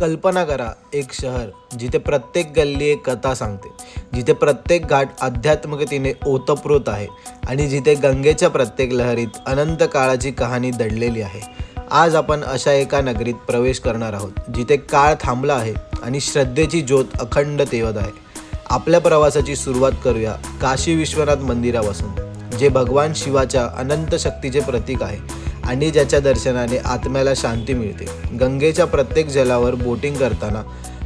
कल्पना करा एक शहर जिथे प्रत्येक गल्ली एक कथा सांगते जिथे प्रत्येक घाट आध्यात्मिकतेने ओतप्रोत आहे आणि जिथे गंगेच्या प्रत्येक लहरीत अनंत काळाची कहाणी दडलेली आहे. आज आपण अशा एका नगरीत प्रवेश करणार आहोत जिथे काळ थांबला आहे आणि श्रद्धेची ज्योत अखंड तेवत आहे. आपल्या प्रवासाची सुरुवात करूया काशी विश्वनाथ मंदिरापासून जे भगवान शिवाच्या अनंत शक्तीचे प्रतीक आहे. आणि ज्याच्या दर्शनाने आत्म्याला शांती मिळते. गंगेच्या प्रत्येक जलावर बोटिंग करताना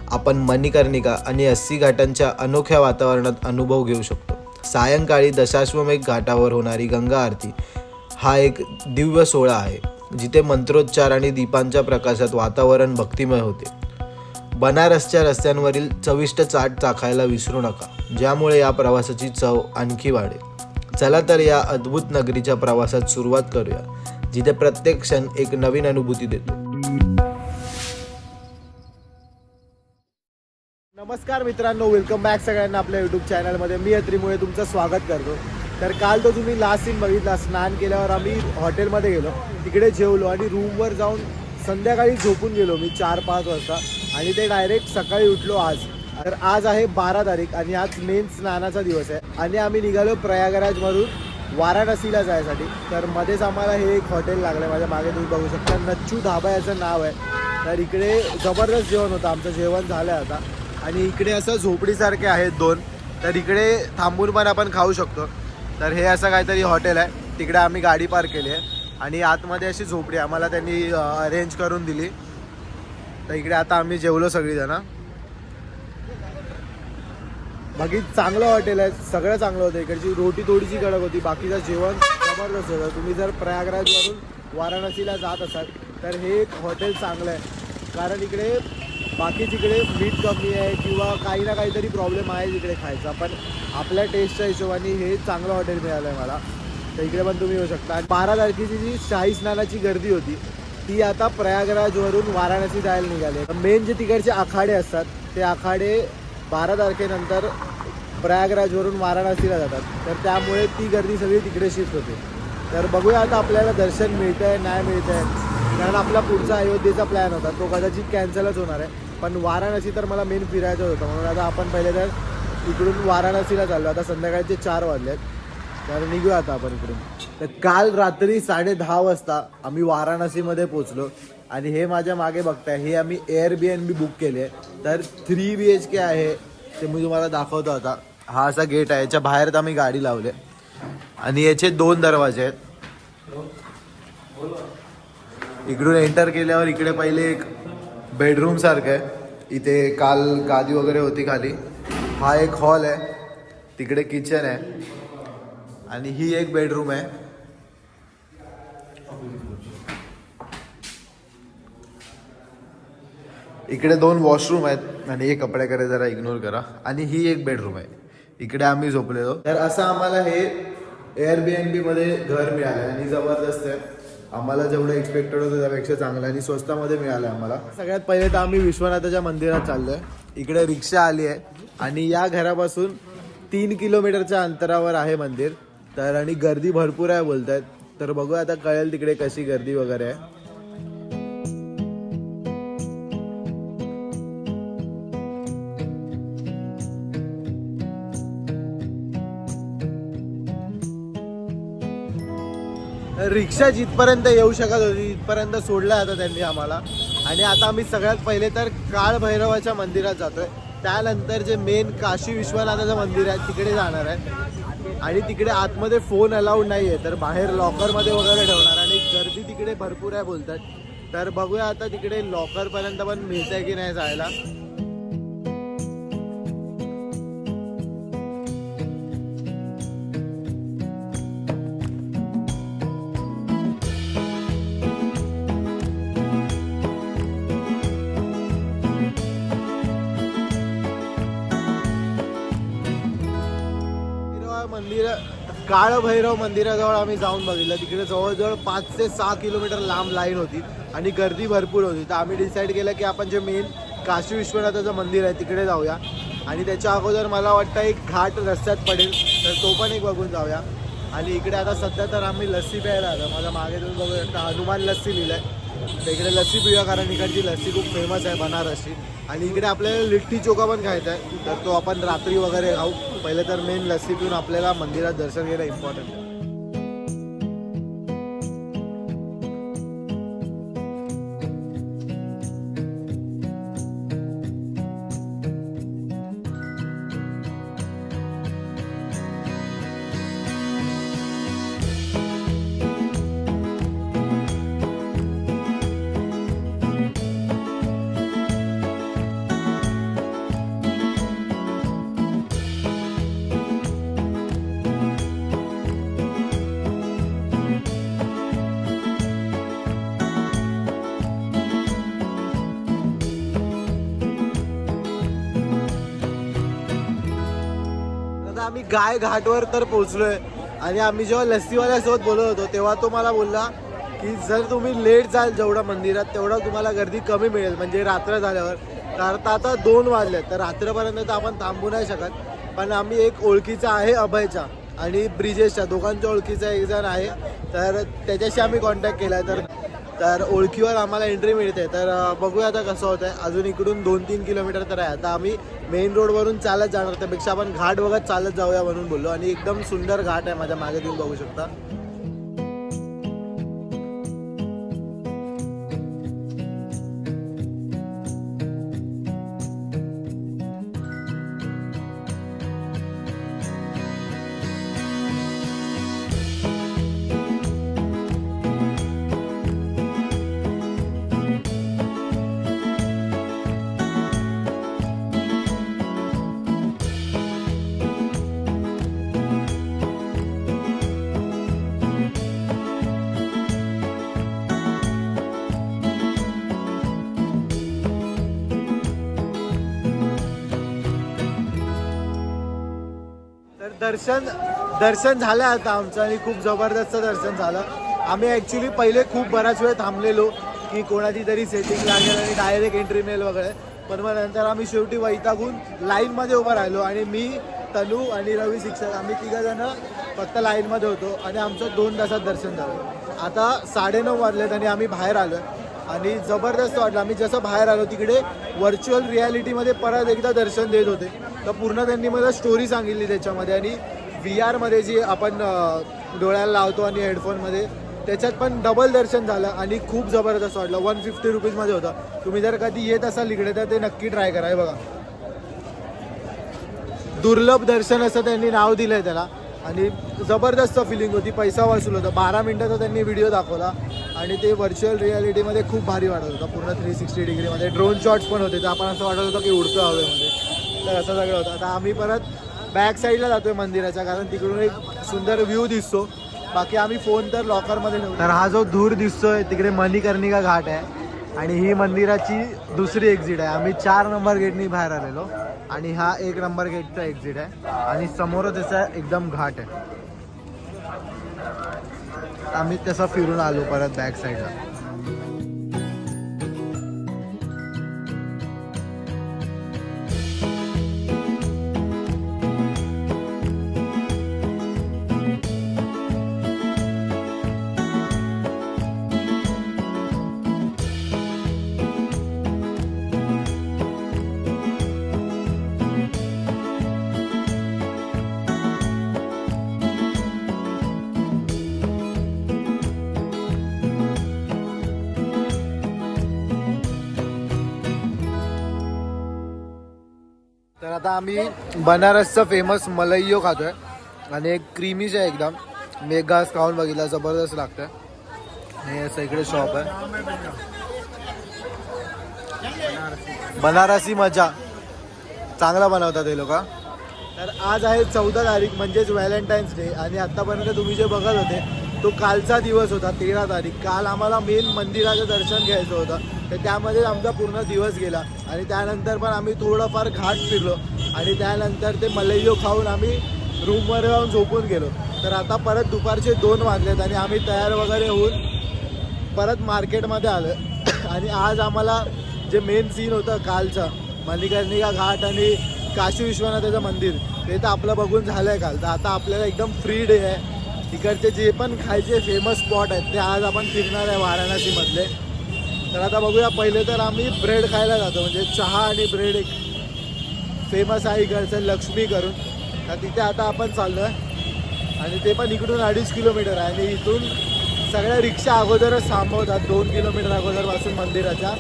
आपण मणिकर्णिका आणि अस्सी घाटांच्या अनोख्या वातावरणात अनुभव घेऊ शकतो. सायंकाळी दशाश्वमेघ घाटावर होणारी गंगा आरती हा एक दिव्य सोहळा आहे जिथे मंत्रोच्चार आणि दीपांच्या प्रकाशात वातावरण भक्तिमय होते. बनारसच्या रस्त्यांवरील चविष्ट चाट चाखायला विसरू नका ज्यामुळे या प्रवासाची चव आणखी वाढेल. चला तर या अद्भुत नगरीच्या प्रवासात सुरुवात करूया. जिथे प्रत्येक क्षण एक नवीन अनुभूती देतो. नमस्कार मित्रांनो वेलकम बॅक सगळ्यांना आपल्या युट्यूब चॅनलमध्ये मी अत्रीमुळे तुमचं स्वागत करतो. तर काल तो तुम्ही लास्ट सीन बघितला स्नान केल्यावर आम्ही हॉटेलमध्ये गेलो. तिकडे जेवलो आणि रूमवर जाऊन संध्याकाळी झोपून गेलो मी चार पाच वाजता. आणि ते डायरेक्ट सकाळी उठलो आज. तर आज आहे बारा तारीख आणि आज मेन स्नानाचा दिवस आहे. आणि आम्ही निघालो प्रयागराजमधून वाराणसीला जायसाठी. तर मध्येच आम्हाला हे एक हॉटेल लागलं माझ्या मागे तुम्ही बघू शकता. नच्चू धाबा याचं नाव आहे. तर इकडे जबरदस्त जेवण होतं. आमचं जेवण झालं आता. आणि इकडे असं झोपडीसारखे आहेत दोन. तर इकडे थांबून पण आपण खाऊ शकतो. तर हे असं काहीतरी हॉटेल आहे. तिकडे आम्ही गाडी पार्क केली आहे. आणि आतमध्ये अशी झोपडी आम्हाला त्यांनी अरेंज करून दिली. तर इकडे आता आम्ही जेवलो सगळीजणं. बाकी चांगलं हॉटेल आहे सगळं चांगलं होतं. इकडची रोटी थोडीशी कडक होती बाकीचं जेवण जबरदस्त होतं. तुम्ही जर प्रयागराजवरून वाराणसीला जात असाल तर हे एक हॉटेल चांगलं आहे. कारण इकडे बाकी तिकडे मीठ कमी आहे किंवा काही ना काहीतरी प्रॉब्लेम आहे तिकडे खायचा. पण आपल्या टेस्टच्या हिशोबाने हे चांगलं हॉटेल मिळालं आहे मला. तर इकडे पण तुम्ही येऊ शकता. आणि बारा तारखेची जी शाही स्नानाची गर्दी होती ती आता प्रयागराजवरून वाराणसी जायला निघाले मेन जे तिकडचे आखाडे असतात ते आखाडे बारा तारखेनंतर प्रयागराजवरून वाराणसीला जातात. तर त्यामुळे ती गर्दी सगळी तिकडे शिफ्ट होते. तर बघूया आता आपल्याला दर्शन मिळतं आहे नाही मिळतं आहे कारण आपला पुढचा अयोध्येचा प्लॅन होता. तो कदाचित कॅन्सलच होणार आहे. पण वाराणसी तर मला मेन फिरायचं होतं. म्हणून आता आपण पहिले तर इकडून वाराणसीला चाललो. आता संध्याकाळचे चार वाजलेत. तर निघूया आता आपण इकडून. तर काल रात्री साडे दहा वाजता आम्ही वाराणसीमध्ये पोचलो आणि हे माझ्या मागे बघताय हे आम्ही Airbnb book केले तर थ्री बी एच के आहे ते मी तुम्हाला दाखवतो आता. हा असा गेट आहे याच्या बाहेर तर आम्ही गाडी लावले आणि याचे दोन दरवाजे आहेत. इकडून एंटर केल्यावर इकडे पहिले एक बेडरूम सारखं आहे. इथे काल गादी वगैरे होती खाली. हा एक हॉल आहे. तिकडे किचन आहे. आणि ही एक बेडरूम आहे. इकडे दोन वॉशरूम आहेत आणि हे कपड्याकडे जरा इग्नोर करा. आणि ही एक बेडरूम आहे. इकडे आम्ही झोपलेलो. तर असं आम्हाला हे एअर बी एनमध्ये घर मिळालं आणि जबरदस्त आहे. आम्हाला जेवढं एक्सपेक्टेड होतं त्यापेक्षा चांगलं आणि स्वस्तामध्ये मिळालं आम्हाला. सगळ्यात पहिले तर आम्ही विश्वनाथाच्या मंदिरात चाललोय. इकडे रिक्षा आली आहे आणि या घरापासून तीन किलोमीटरच्या अंतरावर आहे मंदिर. तर आणि गर्दी भरपूर आहे बोलत आहेत तर बघूया आता कळेल तिकडे कशी गर्दी वगैरे आहे. रिक्षा जिथपर्यंत येऊ शकत होती तिथपर्यंत सोडलं आता त्यांनी आम्हाला. आणि आता आम्ही सगळ्यात पहिले तर काळ भैरवाच्या मंदिरात जातोय. त्यानंतर जे मेन काशी विश्वनाथाचं मंदिर आहे तिकडे जाणार आहे. आणि तिकडे आतमध्ये फोन अलाउड नाही आहे तर बाहेर लॉकरमध्ये वगैरे ठेवणार. आणि गर्दी तिकडे भरपूर आहे बोलतात. तर बघूया आता तिकडे लॉकरपर्यंत पण मिळतंय की नाही जायला. काळभैरव मंदिराजवळ आम्ही जाऊन बघितलं. तिकडे जवळजवळ पाच ते सहा किलोमीटर लांब लाईन होती आणि गर्दी भरपूर होती. तर आम्ही डिसाईड केलं की आपण जे मेन काशी विश्वनाथाचं मंदिर आहे तिकडे जाऊया. आणि त्याच्या अगोदर मला वाटतं एक घाट रस्त्यात पडेल तर तो पण एक बघून जाऊया. आणि इकडे आता सध्या तर आम्ही लस्सी प्यायला आलो. माझ्या मागे तुम्ही बघू शकता हनुमान लस्सी लिहिलं आहे तर इकडे लस्सी पिऊया कारण इकडची लस्सी खूप फेमस आहे बनारसची. आणि इकडे आपल्याला लिट्टी चोखा पण खायचा आहे. तर तो आपण रात्री वगैरे खाऊ. पहिले तर मेन लस्सी पिऊन आपल्याला मंदिरात दर्शन घेणं इम्पॉर्टंट आहे. गाय घाटवर तर पोहोचलोय. आणि आम्ही जेव्हा लस्सीवाल्यासोबत बोलत होतो तेव्हा तो मला बोलला की जर तुम्ही लेट जाल जेवढं मंदिरात तेवढं तुम्हाला गर्दी कमी मिळेल म्हणजे रात्र झाल्यावर. कारण आता दोन वाजले तर रात्रपर्यंत तर आपण थांबू नाही शकत. पण आम्ही एक ओळखीचा आहे अभयचा आणि ब्रिजेशच्या दोघांच्या ओळखीचा एक जण आहे तर त्याच्याशी आम्ही कॉन्टॅक्ट केला तर तर ओळखीवर आम्हाला एंट्री मिळते. तर बघूया आता कसं होतं आहे अजून इकडून दोन तीन किलोमीटर तर आहे. आता आम्ही मेन रोडवरून चालत जाणार. त्यापेक्षा आपण घाट बघत चालत जाऊया म्हणून बोललो. आणि एकदम सुंदर घाट आहे माझ्या मागे तुम्ही बघू शकता. दर्शन दर्शन झालं आता आमचं आणि खूप जबरदस्त दर्शन झालं. आम्ही ॲक्च्युली पहिले खूप बराच वेळ थांबलेलो की कोणाची तरी सेटिंग लागेल आणि डायरेक्ट एंट्री मिळेल वगैरे. पण मग नंतर आम्ही शेवटी वैतागून लाईनमध्ये उभं राहिलो आणि मी तनू आणि रवी शिक्षक आम्ही तिघं फक्त लाईनमध्ये होतो आणि आमचं दोन तासात दर्शन झालं. आता साडेनऊ वाजलेत आणि आम्ही बाहेर आलो आणि जबरदस्त वाटलं. आम्ही जसं बाहेर आलो तिकडे व्हर्च्युअल रियालिटीमध्ये परत एकदा दर्शन देत होते. तर पूर्ण त्यांनी मला स्टोरी सांगितली त्याच्यामध्ये आणि व्ही आरमध्ये जी आपण डोळ्याला लावतो आणि हेडफोनमध्ये त्याच्यात पण डबल दर्शन झालं आणि खूप जबरदस्त वाटलं. वन फिफ्टी रुपीजमध्ये होतं. तुम्ही जर कधी येत असाल इकडे तर ते नक्की ट्राय करा. हे बघा. दुर्लभ दर्शन असं त्यांनी नाव दिलं आहे त्याला. आणि जबरदस्त फिलिंग होती. पैसा वसूल होता. बारा मिनटाचा त्यांनी व्हिडिओ दाखवला. आणि ते व्हर्च्युअल रियालिटीमध्ये खूप भारी वाटत होतं. पूर्ण थ्री सिक्स्टी डिग्रीमध्ये ड्रोन शॉट्स पण होते. तर आपण असं वाटत होतं की उडतो हवेमध्ये. तर असं सगळं होतं. आता आम्ही परत बॅक साईडला जातोय मंदिराच्या कारण तिकडून एक सुंदर व्ह्यू दिसतो. बाकी आम्ही फोन तर लॉकरमध्ये ठेवतो. तर हा जो धूर दिसतोय तिकडे मणिकर्णिका घाट आहे. आणि ही मंदिराची दुसरी एक्झिट आहे. आम्ही चार नंबर गेटनी बाहेर आलेलो. आणि हा एक नंबर गेटचा एक्झिट आहे. आणि समोरच त्याचा एकदम घाट आहे. आम्ही तसं फिरून आलो परत बॅक साईडला तर आता आम्ही बनारसचं फेमस मलईयो खातोय. आणि एक क्रीमीच आहे एकदम. मेघास खाऊन बघितला जबरदस्त लागतंय. हे असं इकडे शॉप आहे. बनारसी मजा. चांगला बनवतात हे लोक. तर आज आहे चौदा तारीख म्हणजेच व्हॅलेंटाईन्स डे. आणि आतापर्यंत तुम्ही जे बघत होते तो कालचा दिवस होता तेरा तारीख. काल आम्हाला मेन मंदिराचं दर्शन घ्यायचं होतं. तर त्यामध्ये आमचा पूर्ण दिवस गेला. आणि त्यानंतर पण आम्ही थोडंफार घाट फिरलो. आणि त्यानंतर ते मलैयो खाऊन आम्ही रूमवर जाऊन झोपून गेलो. तर आता परत दुपारचे दोन वाजलेत आणि आम्ही तयार वगैरे होऊन परत मार्केटमध्ये आलो आणि आज आम्हाला जे मेन सीन होतं कालचं मणिकर्णिका घाट आणि काशी विश्वनाथाचं मंदिर ते तर आपलं बघून झालं आहे काल. तर आता आपल्याला एकदम फ्री डे आहे. तिकडचे जे पण खायचे फेमस स्पॉट आहेत ते आज आपण फिरणार आहे वाराणसीमधले. तर आता बघूया पहिले तर आम्ही ब्रेड खायला जातो. म्हणजे चहा आणि ब्रेड एक फेमस आहे इकडचं लक्ष्मी करून तर तिथे आता आपण चाललो आहे आणि ते पण इकडून अडीच किलोमीटर आहे. आणि इथून सगळ्या रिक्षा अगोदरच थांबवतात. दोन किलोमीटर अगोदरपासून मंदिराच्या.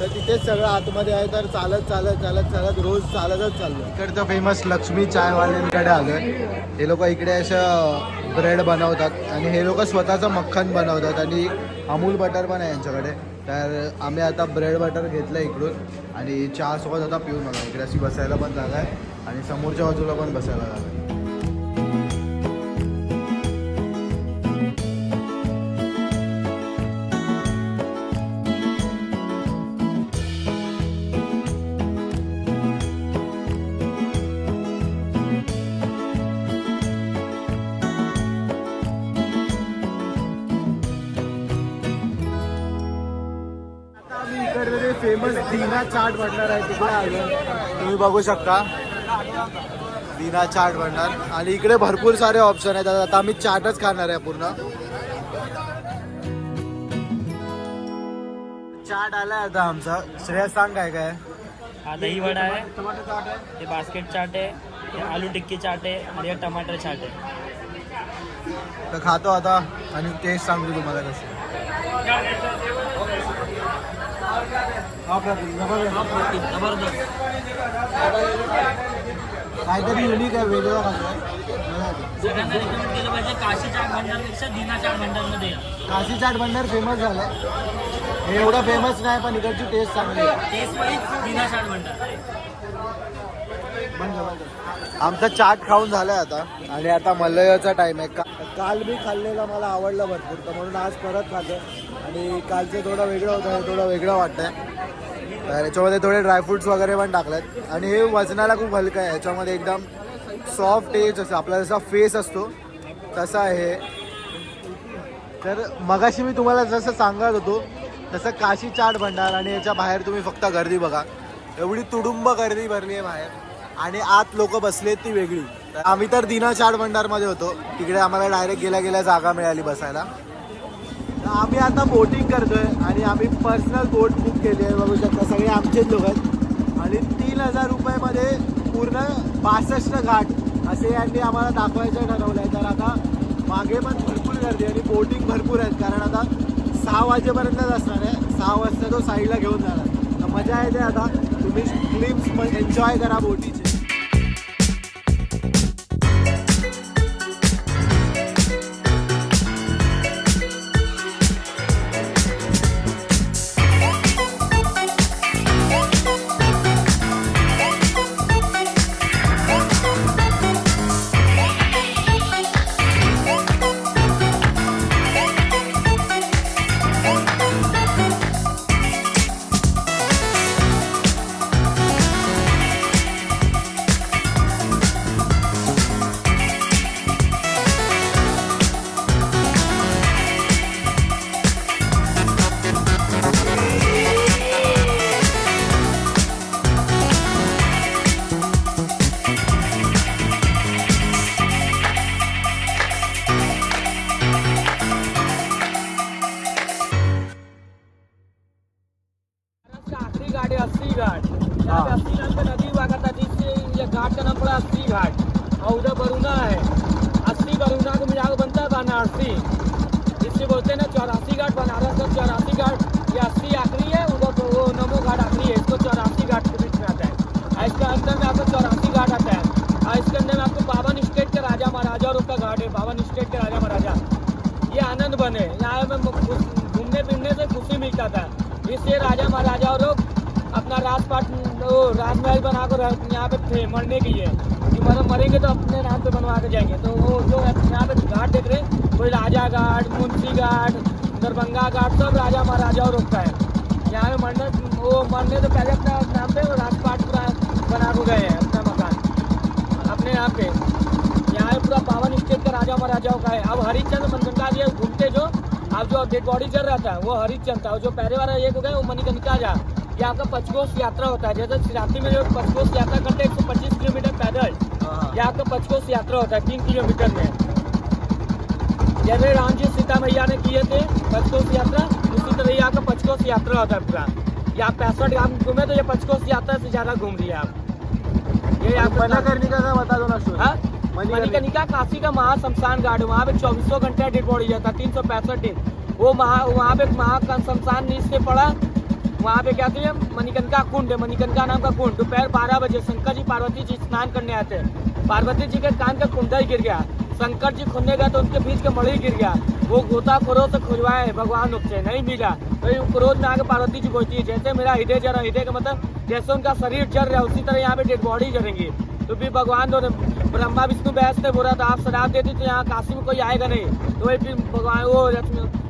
तर तिथेच सगळं आतमध्ये आहे. तर चालत चालत चालत चालत रोज चालतच चाललो इकडचं फेमस लक्ष्मी चायवाल्यांकडे आलं हे लोक इकडे असं ब्रेड बनवतात. आणि हे लोक स्वतःचं मक्खन बनवतात. आणि अमूल बटर पण आहे यांच्याकडे. तर आम्ही आता ब्रेड बटर घेतलं इकडून आणि चहा सोबत आता पिऊन बघा. इकडे अशी बसायला पण जागा आहे आणि समोरच्या बाजूला पण बसायला जागा आहे. चाट भंडार आहे तिकडे आलो. तुम्ही बघू शकता. दीना चाट भंडार आणि इकडे भरपूर सारे ऑप्शन आहेत. आता आम्ही चाटच खाणार आहे पूर्ण. चाट आलाय आता आमचा. श्रेया सांग काय काय? हा दही वडा आहे. टमाटर चाट आहे हे बास्केट चाट आहे. हे आलू टिक्की चाट आहे. आणि हे टमाटर चाट आहे. तर खातो आता. आणि टेस्ट सांगतो तुम्हाला जबरदस्त काहीतरी युनिक आहे वेगळं खातो सगळ्यांना रेकमेंड केलं पाहिजे काशी चाट भंडारपेक्षा दिना चाट भंडारमध्ये या. काशी चाट भंडार फेमस झालंय हे एवढं फेमस नाही पण इकडची टेस्ट चांगली आहे. टेस्ट वाईज दिना चाट भंडार आमचा चाट खाऊन झालाय आता. आणि आता मलयाचा टाइम आहे. का काल मी खाल्लेला मला आवडला भरपूर तर म्हणून आज परत खाते आणि कालचं थोडं वेगळं होतं हे थोडं वेगळं वाटतंय. तर याच्यामध्ये थोडे ड्रायफ्रुट्स वगैरे पण टाकलेत. आणि हे वजनाला खूप हलकं आहे. याच्यामध्ये एकदम सॉफ्ट एज असतो. आपला जसा फेस असतो तसा आहे हे. तर मगाशी मी तुम्हाला जसं सांगत होतो तसं काशी चाट भंडार आणि याच्या बाहेर तुम्ही फक्त गर्दी बघा. एवढी तुडुंब गर्दी भरली आहे बाहेर. आणि आत लोक बसलेत ती वेगळी. तर आम्ही तर दिना चाट भंडारमध्ये होतो. तिकडे आम्हाला डायरेक्ट गेल्या गेल्या जागा मिळाली बसायला. तर आम्ही आता बोटिंग करतोय आणि आम्ही पर्सनल बोट बुक केली आहे. बघू शकता सगळे आमचेच लोक आहेत. आणि तीन हजार रुपयामध्ये पूर्ण बासष्ट घाट असे यांनी आम्हाला दाखवायचं ठरवलं आहे तर आता मागे पण भरपूर गर्दी आणि बोटिंग भरपूर आहेत. कारण आता सहा वाजेपर्यंतच असणार आहे. सहा वाजता तो साईडला घेऊन जाणार तर मजा येते आता. तुम्ही क्लिप्स एन्जॉय करा बोटीचे महाराजा और का घाट है, बावन स्टेट के राजा महाराजा। ये आनंद बने यहाँ में घूमने फिरने से खुशी मिलता था। इससे राजा महाराजा और लोग अपना राजपाट राजमहल बना कर यहाँ पे थे, मरने के लिए। कि मतलब मरेंगे तो अपने नाम पे बनवा के जाएँगे। तो वो जो यहाँ पे घाट देख रहे हैं, कोई राजा घाट, मुंशी घाट, दरभंगा घाट, सब राजा महाराजा और का है। यहाँ पे मरने, वो मरने से पहले अपना नाम पे राजपाट बना के गए हैं, अपना मकान। अपने नाम पे। पे पूरा पावन स्टेट का राजा महाराजाओं का है। अब हरिश्चंद्र मनगंगा जी घूमते जो अब जो डेड बॉडी चल रहा था वो हरिश्चंद्र था। जो पहले वाला एक हो गया वो मणिकर्णिका जा। ये आपका पचकोस यात्रा होता है जैसे शिवरात्रि में जो पचकोस यात्रा करते हैं एक सौ पच्चीस किलोमीटर पैदल। ये आपका पचकोस यात्रा होता है तीन किलोमीटर में। जैसे राम जी सीता मैया ने किए थे पचकोस यात्रा उसी तरह ये आपका पचकोस यात्रा होता है पूरा। ये आप पैंसठ ग्राम घूमे तो ये पचकोस यात्रा से ज़्यादा घूम लिए आप। ये आपका मणिकर्णिका का बता दो ना मणिकर्णिका काशी का महा शमशान घाट वहाँ पे चौबीसों घंटे डेड बॉडी जाता तीन सौ पैंसठ दिन। वो महा वहाँ पे महा का शमशान नीचे पड़ा। वहाँ पे क्या थे मणिकर्णिका कुंड है मणिकर्णिका नाम का कुंड। दोपहर बारह बजे शंकर जी पार्वती जी स्नान करने आते हैं। पार्वती जी के कान का कुंडा ही गिर गया। शंकर जी खुदने गए तो उनके बीच का मणि गिर गया। वो गोताखोरों से खुजवाए भगवान से नहीं मिला। तो क्रोध में आके पार्वती जी बोलती है जैसे मेरा हृदय जरा हृदय का मतलब जैसे उनका शरीर जल रहा है उसी तरह यहाँ पे डेड बॉडी जलेंगी। तो फिर भगवान दोनों ब्रह्मा विष्णु बहस ने बोला था आप शराब देते तो यहाँ काशी में कोई आएगा नहीं। तो वही फिर भगवान वो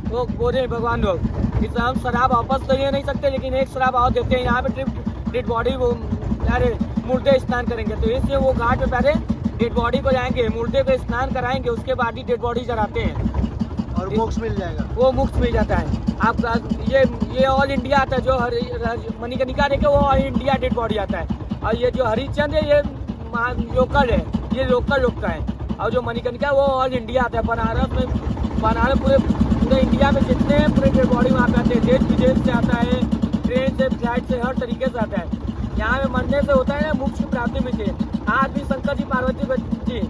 वो बोले भगवान लोग कि हम शराब वापस तो ये नहीं सकते लेकिन एक शराब और देते हैं यहाँ पे ट्रिप डेड बॉडी वो अरे मुर्दे स्नान करेंगे। तो इसलिए वो घाट पे पहले डेड बॉडी को जाएँगे मुर्दे को स्नान कराएँगे उसके बाद ही डेड बॉडी जलाते हैं। और मोक्ष मिल जाएगा। वो मुफ़्त मिल जाता है। आप ये ये ऑल इंडिया आता है जो हरि मणिकर्णिका देखिए वो ऑल इंडिया डेड बॉडी आता है। और ये जो हरिचंद है ये लोकल है ये लोकल लोग का है। और जो मणिकर्णिका है, वो ऑल इंडिया आता है बनारस में बनारस पूरे पूरे इंडिया में जितने पूरे डेड बॉडी वहाँ पे आते हैं देश विदेश से आता है ट्रेन से फ़्लाइट से हर तरीके से आता है। यहाँ में मरने से होता है ना मुख्य प्राप्ति मिलती है। आज भी शंकर जी पार्वती जी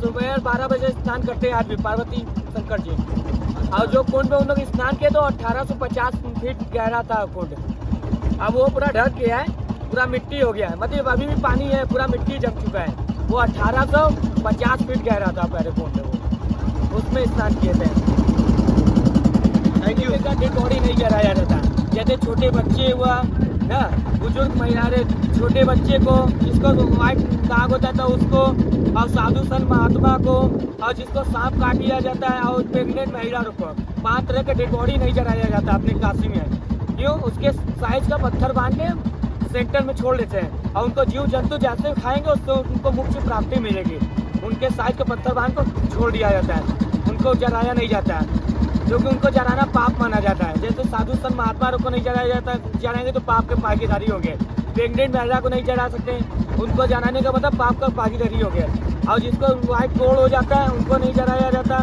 सुबह बारह बजे स्नान करते हैं आज भी पार्वती शंकर जी। और जो कुंड में उन लोग स्नान किए तो 1850 फीट गहरा था कुंड। अब वो पूरा ढक गया है। पूरा मिट्टी हो गया है। मतलब अभी भी पानी है पूरा मिट्टी जम चुका है। वो 1850 फीट गहरा था पहले कुंड वो। उसमें स्नान किए थे। थैंक यू का नहीं जलाया जाता जैसे छोटे बच्चे हुआ ना बुज़ुर्ग महिला छोटे बच्चे को जिसको व्हाइट दाग होता था उसको और साधु संत महात्मा को और जिसको सांप काट लिया जाता है और प्रेगनेंट महिला को पाँच तरह के बॉडी नहीं जलाया जाता अपने काशी में। क्यों? उसके साइज़ का पत्थर बाँध के सेंटर में छोड़ देते हैं। और उनको जीव जंतु जैसे खाएँगे उसको उनको मुख्य प्राप्ति मिलेगी। उनके साइज़ के पत्थर बाँध को छोड़ दिया जाता है। उनको जलाया नहीं जाता है। जो कि उनको जलाना पाप माना जाता है। जैसे साधु संत महात्मा को नहीं जलाया जाता जलाएँगे तो पाप के भागीदारी हो गए प्रेगनेंट महिला को नहीं जला सकते। उनको जलाने का मतलब पाप का भागीदारी हो गया और जिसको वाइट कोड़ हो जाता है, उनको नहीं जलाया जाता।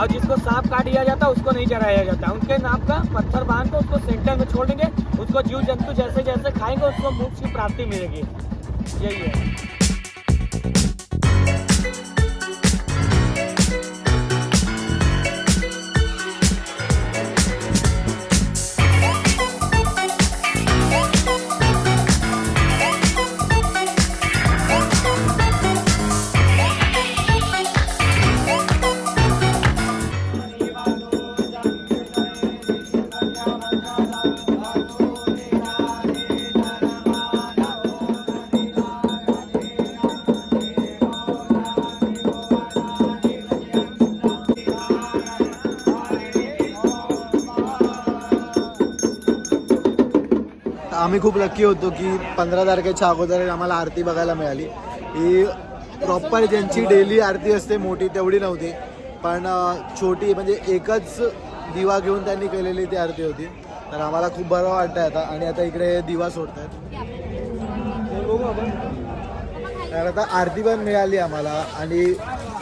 और जिसको सांप काट दिया जाता है, उसको नहीं चढ़ाया जाता। उनके नाम का पत्थर बाँध को उसको सेंटर में छोड़ देंगे। उसको जीव जंतु जैसे जैसे खाएँगे, उसको मुक्त की प्राप्ति मिलेगी। यही है। आम्ही खूप लकी होतो की पंधरा तारखेच्या अगोदर आम्हाला आरती बघायला मिळाली. ही प्रॉपर ज्यांची डेली आरती असते मोठी तेवढी नव्हती. पण छोटी म्हणजे एकच दिवा घेऊन त्यांनी केलेली ती आरती होती. तर आम्हाला खूप बरं वाटतं आता. आणि आता इकडे दिवा सोडत आहेत तर आता आरती पण मिळाली आम्हाला. आणि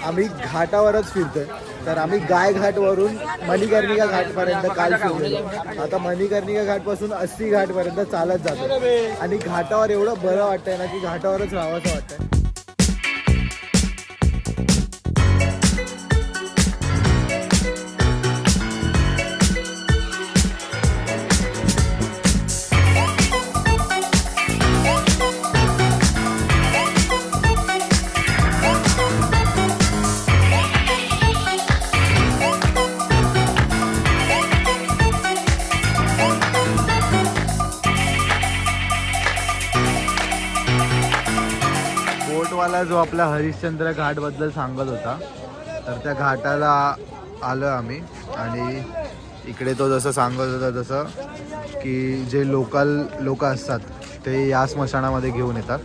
आम्ही घाटावरच फिरतोय. तर आम्ही गायघाटवरून मणिकर्णिका घाटपर्यंत काल फिरलेलो. आता मणिकर्णिका घाटपासून अस्सी घाटपर्यंत चालत जातो. आणि घाटावर एवढं बरं वाटतंय ना की घाटावरच राहावंसं वाटतंय. आपला आपल्या हरिश्चंद्र घाटबद्दल सांगत होता. तर त्या घाटाला आलो आम्ही. आणि इकडे तो जसं सांगत होता तसं की जे लोकल लोक असतात ते या स्मशानामध्ये घेऊन येतात.